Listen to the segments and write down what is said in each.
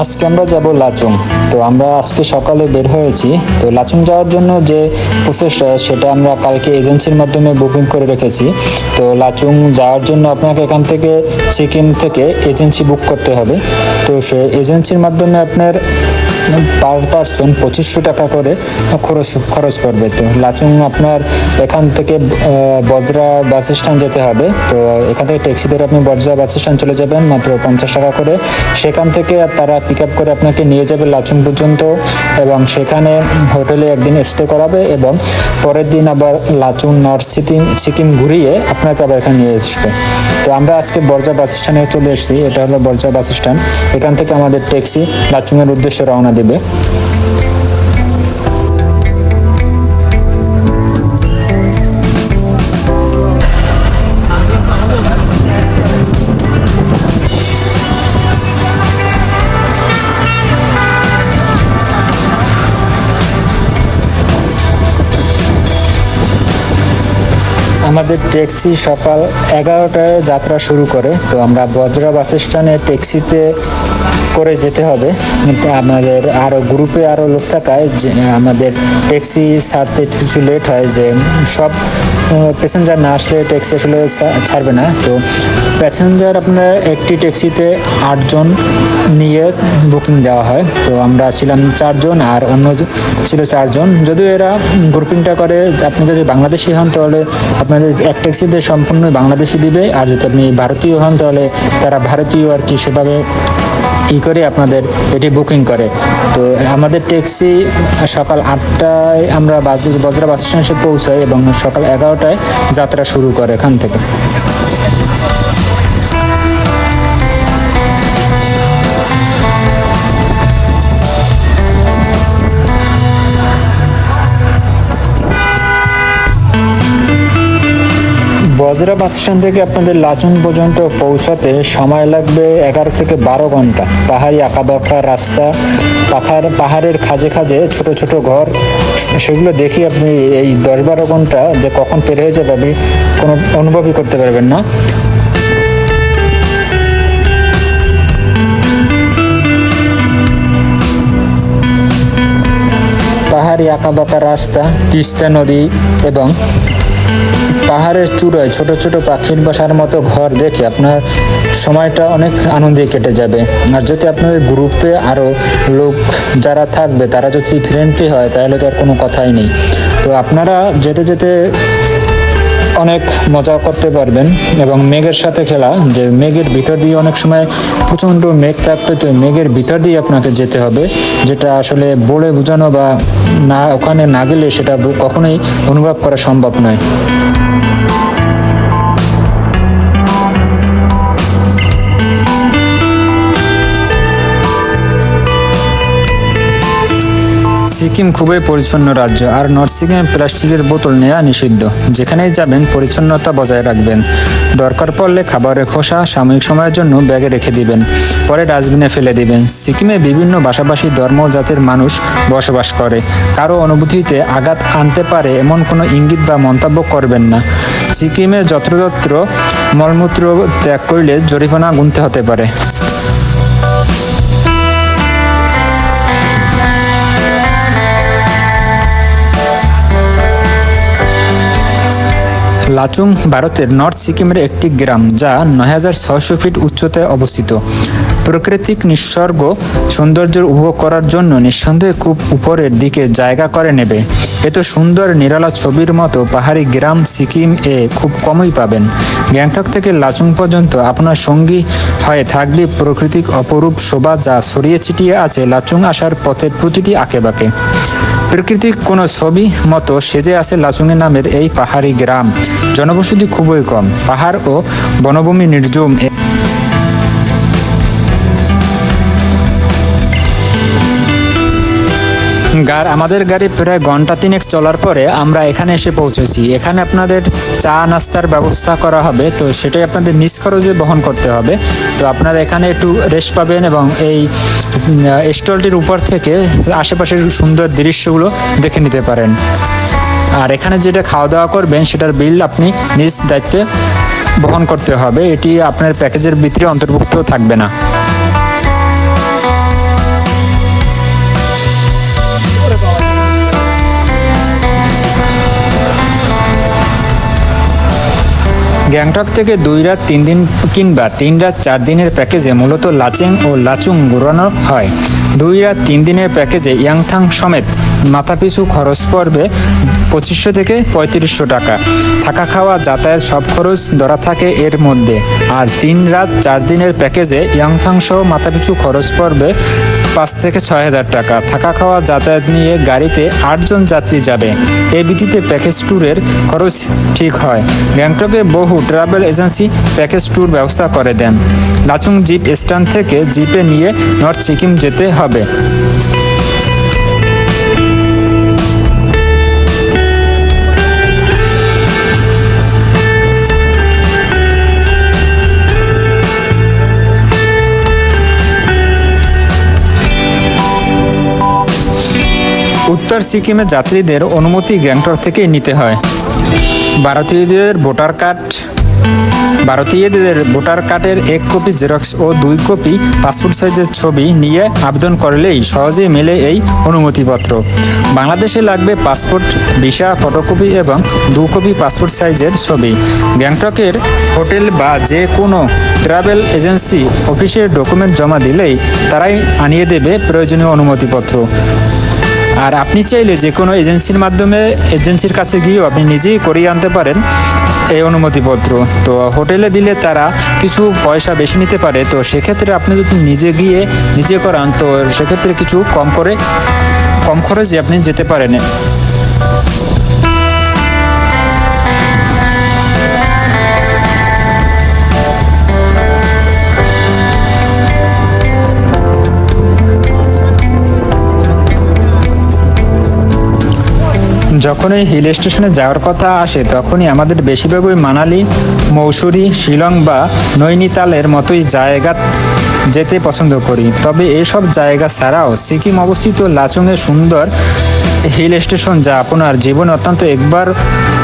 আজকে আমরা যাব লাচুং। তো আমরা আজকে সকালে বের হয়েছি। তো লাচুং যাওয়ার জন্য যে প্রসেস সেটা আমরা কালকে এজেন্সির মাধ্যমে বুকিং করে রেখেছি। তো লাচুং যাওয়ার জন্য আপনাকে এখান থেকে সিকিম থেকে এজেন্সি বুক করতে হবে। তো সে এজেন্সির মাধ্যমে আপনার পার পার্সন পঁচিশশো টাকা করে খরচ খরচ পড়বে। তো লাচুং আপনার এখান থেকে বজরা বাস স্ট্যান্ড যেতে হবে। তো এখান থেকে ট্যাক্সি ধরে আপনি বজরা বাস স্ট্যান্ড চলে যাবেন, মাত্র পঞ্চাশ টাকা করে। সেখান থেকে তারা পিক আপ করে আপনাকে নিয়ে যাবে লাচুং পর্যন্ত এবং সেখানে হোটেলে একদিন স্টে করাবে এবং পরের দিন আবার লাচুং নর্থ সিকিম সিকিম ঘুরিয়ে আপনাকে আবার এখানে নিয়ে আসবে। তো আমরা আজকে বর্জা বাস স্ট্যান্ডে চলে এসেছি, এটা হলো বর্জা বাস স্ট্যান্ড এখান থেকে আমাদের ট্যাক্সি লাচুংয়ের উদ্দেশ্যে রওনা দেবে আমাদের ট্যাক্সি সকাল এগারোটায় যাত্রা শুরু করে, তো আমরা বজরা বাস স্ট্যান্ডে ট্যাক্সিতে করে যেতে হবে। আমাদের আরও গ্রুপে আরও লোক থাকায় যে, আমাদের ট্যাক্সি ছাড়তে কিছু লেট হয় যে, সব প্যাসেঞ্জার না আসলে ট্যাক্সি আসলে ছাড়বে না। তো প্যাসেঞ্জার আপনার একটি ট্যাক্সিতে আটজন নিয়ে বুকিং দেওয়া হয়। তো আমরা ছিলাম চারজন আর অন্য ছিল চারজন। যদিও এরা গ্রুপিংটা করে, আপনি যদি বাংলাদেশি হন তাহলে আপনাদের এক ট্যাক্সিতে সম্পূর্ণ বাংলাদেশি দিবে। আর যদি আপনি ভারতীয় হন, তাহলে তারা ভারতীয় আর কি সেভাবে ই করে আপনাদের এটি বুকিং করে। তো আমাদের ট্যাক্সি সকাল আটটায় আমরা বাজ বজরা বাস স্টেশনে পৌঁছাই এবং সকাল এগারোটায় যাত্রা শুরু করে এখান থেকে। বজরা বাস স্ট্যান্ড থেকে আপনাদের লাচুং পর্যন্ত পৌঁছাতে সময় লাগবে এগারো থেকে বারো ঘণ্টা। পাহাড়ি আঁকাবাঁকা রাস্তা পাহাড় পাহাড়ের খাজে খাজে ছোট ছোট ঘর, সেগুলো দেখি আপনি এই দশ বারো ঘণ্টা যে কখন পেরে হয়ে যাবে আপনি কোনো অনুভবই করতে পারবেন না। পাহাড়ি আঁকাবাঁকা রাস্তা, তিস্তা নদী এবং পাহাড়ের চূড়ায় ছোট ছোট পাখির বাসার মতো ঘর দেখে আপনার সময়টা অনেক আনন্দে কেটে যাবে। আর যদি আপনাদের গ্রুপে আরও লোক যারা থাকবে, তারা যদি ফ্রেন্ডলি হয়, তাহলে তো আর কোনো কথাই নেই। তো আপনারা যেতে যেতে অনেক মজা করতে পারবেন এবং মেঘের সাথে খেলা, যে মেঘের ভিতর দিয়ে অনেক সময় প্রচণ্ড মেঘ থাকবে তো মেঘের ভিতর দিয়ে আপনাকে যেতে হবে, যেটা আসলে বলে বোঝানো বা না, ওখানে না গেলে সেটা কখনোই অনুভব করা সম্ভব নয়। সিকিম খুবই পরিচ্ছন্ন রাজ্য আর নর্থ সিকিমে প্লাস্টিকের বোতল নেওয়া নিষিদ্ধ। যেখানেই যাবেন, পরিচ্ছন্নতা বজায় রাখবেন। দরকার পড়লে খাবারের খোসা সাময়িক সময়ের জন্য ব্যাগে রেখে দিবেন। পরে ডাস্টবিনে ফেলে দিবেন। সিকিমে বিভিন্ন ভাষাভাষী ধর্ম জাতির মানুষ বসবাস করে। কারও অনুভূতিতে আঘাত আনতে পারে এমন কোনো ইঙ্গিত বা মন্তব্য করবেন না। সিকিমে যত্রতত্র মলমূত্র ত্যাগ করলে জরিমানা গুনতে হতে পারে। লাচুং ভারতের নর্থ সিকিমের একটি গ্রাম, যা নয় হাজার ছয়শো ফিট উচ্চতায় অবস্থিত। প্রাকৃতিক নিসর্গ সৌন্দর্যের উপভোগ করার জন্য নিঃসন্দেহে খুব উপরের দিকে জায়গা করে নেবে। এত সুন্দর নিরালা ছবির মতো পাহাড়ি গ্রাম সিকিম এ খুব কমই পাবেন। গ্যাংটক থেকে লাচুং পর্যন্ত আপনার সঙ্গী হয়ে থাকবে প্রকৃতিক অপরূপ শোভা যা ছড়িয়ে ছিটিয়ে আছে। লাচুং আসার পথের প্রতিটি আঁকেবাঁকে। প্রাকৃতিক কোনো ছবি মতো সেজে আছে লাচুঙে নামের এই পাহাড়ি গ্রাম। জনবসতি খুবই কম। পাহাড় ও বনভূমি নির্জম। আমাদের গাড়ি প্রায় ঘণ্টা তিনেক চলার পরে আমরা এখানে এসে পৌঁছেছি। এখানে আপনাদের চা নাস্তার ব্যবস্থা করা হবে, তো সেটাই আপনাদের নিজ খরচে বহন করতে হবে। তো আপনারা এখানে একটু রেস্ট পাবেন এবং এই স্টলটির উপর থেকে আশেপাশের সুন্দর দৃশ্যগুলো দেখে নিতে পারেন। আর এখানে যেটা খাওয়া দাওয়া করবেন, সেটার বিল আপনি নিজ দায়িত্বে বহন করতে হবে। এটি আপনার প্যাকেজের ভিতরে অন্তর্ভুক্ত থাকবে না। গ্যাংটক থেকে দুই রাত, তিন দিন কিংবা তিন রাত, চার দিনের প্যাকেজে মূলত লাচেং ও লাচুং ঘুরানো হয়। দুই রাত, তিন দিনের প্যাকেজে ইয়াংথাং সমেত মাথাপিছু খরচ পড়বে পঁচিশশো থেকে পঁয়ত্রিশশো টাকা। থাকা খাওয়া, যাতায়াত সব খরচ ধরা থাকে এর মধ্যে। আর তিন রাত চার দিনের প্যাকেজে ইয়াংথাং সহ মাথাপিছু খরচ পড়বে পাঁচ থেকে ছয় হাজার টাকা। থাকা খাওয়া, যাতায়াত নিয়ে গাড়িতে আটজন যাত্রী যাবে। এই ভিত্তিতে প্যাকেজ ট্যুরের খরচ ঠিক হয়। গ্যাংটকে বহু ট্রাভেল এজেন্সি প্যাকেজ ট্যুর ব্যবস্থা করে দেন। লাচুং জিপ স্ট্যান্ড থেকে জিপে নিয়ে নর্থ সিকিম যেতে হবে। উত্তর সিকিমে যাত্রীদের অনুমতি গ্যাংটক থেকে নিতে হয়। ভারতীয়দের ভোটার কার্ড, ভারতীয়দের ভোটার কার্ডের এক কপি জেরক্স ও দুই কপি পাসপোর্ট সাইজের ছবি নিয়ে আবেদন করলেই সহজে মেলে এই অনুমতিপত্র। বাংলাদেশে লাগবে পাসপোর্ট, ভিসা, ফটোকপি এবং দু কপি পাসপোর্ট সাইজের ছবি। গ্যাংটকের হোটেল বা যে কোনো ট্রাভেল এজেন্সি অফিসের ডকুমেন্ট জমা দিলেই তারাই আনিয়ে দেবে প্রয়োজনীয় অনুমতিপত্র। আর আপনি চাইলে যে কোনো এজেন্সির মাধ্যমে এজেন্সির কাছে গিয়েও আপনি নিজেই করিয়ে আনতে পারেন এই অনুমতিপত্র। তো হোটেলে দিলে তারা কিছু পয়সা বেশি নিতে পারে, তো সেক্ষেত্রে আপনি যদি নিজে গিয়ে নিজে করান, তো সেক্ষেত্রে কিছু কম করে, কম খরচে আপনি যেতে পারেন। যখন এই হিল স্টেশনে যাওয়ার কথা আসে, তখনই আমাদের বেশিরভাগই মানালি, মৌসুরি, শিলং বা নৈনিতালের মতোই জায়গা যেতে পছন্দ করি। তবে এসব জায়গা ছাড়াও সিকিম অবস্থিত লাচুংয়ের সুন্দর হিল স্টেশন যা আপনার জীবন অত্যন্ত একবার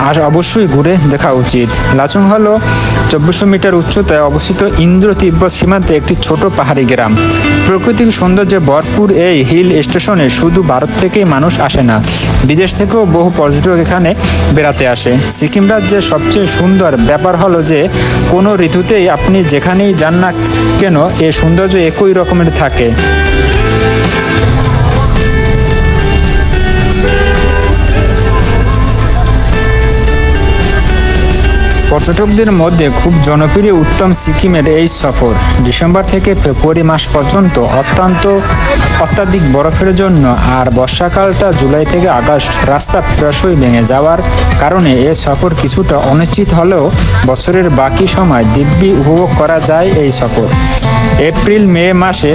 আর অবশ্যই ঘুরে দেখা উচিত। লাচুং হলো চব্বিশশো মিটার উচ্চতায় অবস্থিত ইন্দ্র তিব্বত সীমান্তে একটি ছোট পাহাড়ি গ্রাম। প্রাকৃতিক সৌন্দর্যে ভরপুর এই হিল স্টেশনে শুধু ভারত থেকেই মানুষ আসে না, বিদেশ থেকেও বহু পর্যটক এখানে বেড়াতে আসে। সিকিম রাজ্যের সবচেয়ে সুন্দর ব্যাপার হলো যে, কোনো ঋতুতেই আপনি যেখানেই যান না কেন, এ সৌন্দর্য একই রকমের থাকে। পর্যটকদের মধ্যে খুব জনপ্রিয় উত্তম সিকিমের এই সফর। ডিসেম্বর থেকে ফেব্রুয়ারি মাস পর্যন্ত অত্যন্ত অত্যাধিক বরফের জন্য আর বর্ষাকালটা জুলাই থেকে আগস্ট রাস্তা প্রায়শই ভেঙে যাওয়ার কারণে এ সফর কিছুটা অনিশ্চিত হলেও বছরের বাকি সময় দিব্যি উপভোগ করা যায় এই সফর। এপ্রিল, মে মাসে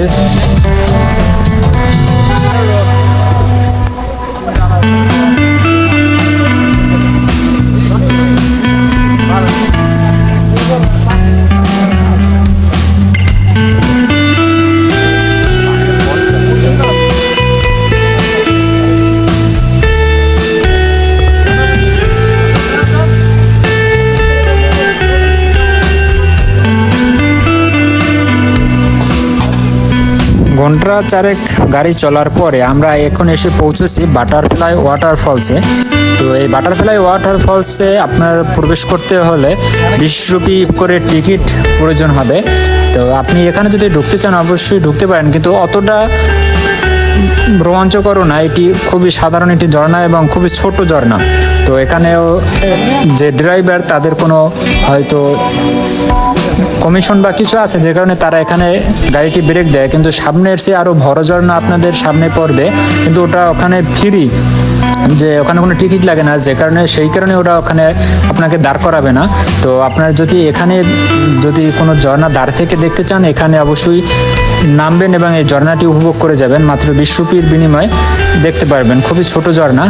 ঘণ্টা চারেক গাড়ি চলার পরে আমরা এখন এসে পৌঁছেছি বাটারফ্লাই ওয়াটারফলসে। তো এই বাটারফ্লাই ওয়াটারফলসে আপনার প্রবেশ করতে হলে বিশ রুপি করে টিকিট প্রয়োজন হবে। তো আপনি এখানে যদি ঢুকতে চান, অবশ্যই ঢুকতে পারেন। কিন্তু অতটা রোমাঞ্চকরও না, এটি খুবই সাধারণ একটি ঝর্ণা এবং খুবই ছোট ঝর্ণা। তো এখানেও যে ড্রাইভার, তাদের কোনো হয়তো কমিশন বা কিছু আছে যে কারণে তারা এখানে গাড়িটি ব্রেক দেয়, কিন্তু সামনের সে আরও বড় ঝর্ণা আপনাদের সামনে পড়বে। কিন্তু ওটা ওখানে ফ্রি যে ওখানে কোনো টিকিট লাগে না, যে কারণে, সেই কারণে ওরা ওখানে আপনাকে দাঁড় করাবে না। তো আপনার যদি এখানে যদি কোনো ঝর্ণা দাঁড় থেকে দেখতে চান, এখানে অবশ্যই নামবেন এবং এই ঝর্ণাটি উপভোগ করে যাবেন। মাত্র বিশ রুপির বিনিময়ে দেখতে পারবেন। খুবই ছোট ঝর্ণা।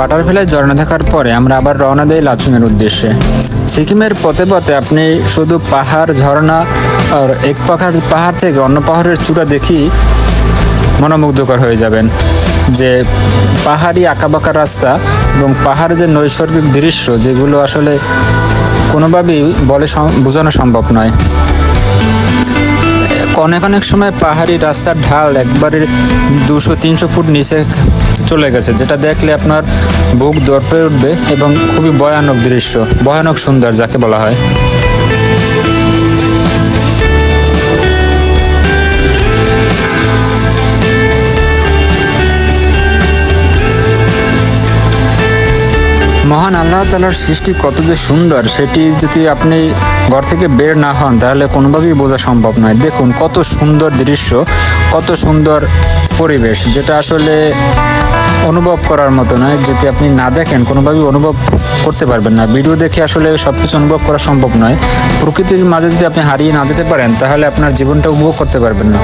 বাটারফ্লাই ঝর্ণা থাকার পরে আমরা আবার রওনা দিই লাচুংয়ের উদ্দেশ্যে। সিকিমের পথে পথে আপনি শুধু পাহাড়, ঝর্ণা আর এক পাহাড় পাহাড় থেকে অন্য পাহাড়ের চূড়া দেখি মনোমুগ্ধকর হয়ে যাবেন। যে পাহাড়ি আঁকাবাঁকা রাস্তা এবং পাহাড়ের যে নৈসর্গিক দৃশ্য, যেগুলো আসলে কোনোভাবেই বলে বোঝানো সম্ভব নয়। অনেক অনেক সময় পাহাড়ি রাস্তার ঢাল একবারে দুশো, তিনশো ফুট নিচে চলে গেছে, যেটা দেখলে আপনার বুক দর্পে উঠবে এবং খুবই ভয়ানক দৃশ্য, ভয়ানক সুন্দর যাকে বলা হয়। মহান আল্লাহ তালার সৃষ্টি কত যে সুন্দর, সেটি যদি আপনি ঘর থেকে বের না হন, তাহলে কোনোভাবেই বোঝা সম্ভব নয়। দেখুন, কত সুন্দর দৃশ্য, কত সুন্দর পরিবেশ, যেটা আসলে অনুভব করার মতো নয়। যদি আপনি না দেখেন, কোনোভাবেই অনুভব করতে পারবেন না। ভিডিও দেখে আসলে সব কিছু অনুভব করা সম্ভব নয়। প্রকৃতির মাঝে যদি আপনি হারিয়ে না যেতে পারেন, তাহলে আপনার জীবনটা উপভোগ করতে পারবেন না।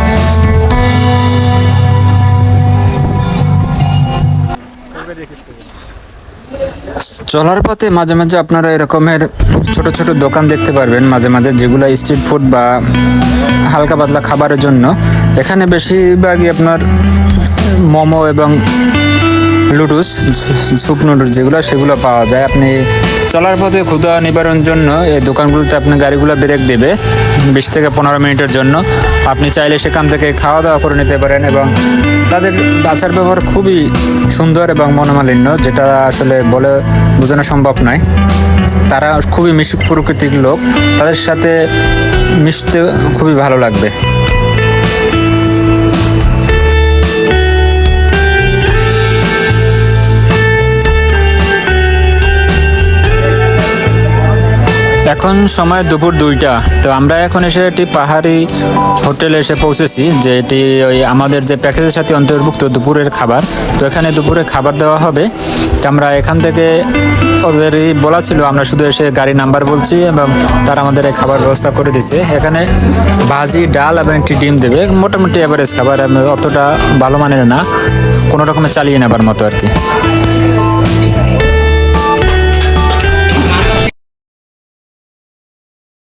চলার পথে মাঝে মাঝে আপনারা এরকমের ছোট ছোট দোকান দেখতে পারবেন, মাঝে মাঝে যেগুলো স্ট্রিট ফুড বা হালকা পাতলা খাবারের জন্য। এখানে বেশিরভাগই আপনার মোমো এবং লুডুস, স্যুপ নুডলস যেগুলো সেগুলো পাওয়া যায়। আপনি চলার পথে ক্ষুধা নিবারণের জন্য এই দোকানগুলোতে আপনি গাড়িগুলো ব্রেক দেবে বিশ থেকে পনেরো মিনিটের জন্য। আপনি চাইলে সেখান থেকে খাওয়া দাওয়া করে নিতে পারেন এবং তাদের আচার ব্যবহার খুবই সুন্দর এবং মনোমালিন্য, যেটা আসলে বলে বোঝানো সম্ভব নয়। তারা খুবই মিশুক প্রকৃতির লোক, তাদের সাথে মিশতে খুবই ভালো লাগবে। এখন সময় দুপুর দুইটা। তো আমরা এখন এসে একটি পাহাড়ি হোটেলে এসে পৌঁছেছি, যে এটি ওই আমাদের যে প্যাকেজের সাথে অন্তর্ভুক্ত দুপুরের খাবার। তো এখানে দুপুরে খাবার দেওয়া হবে। তো আমরা এখান থেকে ওদেরই বলা ছিল, আমরা শুধু এসে গাড়ি নাম্বার বলছি এবং তারা আমাদের এই খাবার ব্যবস্থা করে দিচ্ছে এখানে ভাজি, ডাল এবং একটি ডিম দেবে। মোটামুটি অ্যাভারেজ খাবার অতটা ভালো মানের না। কোনো রকমের চালিয়ে নেবার মতো আর কি।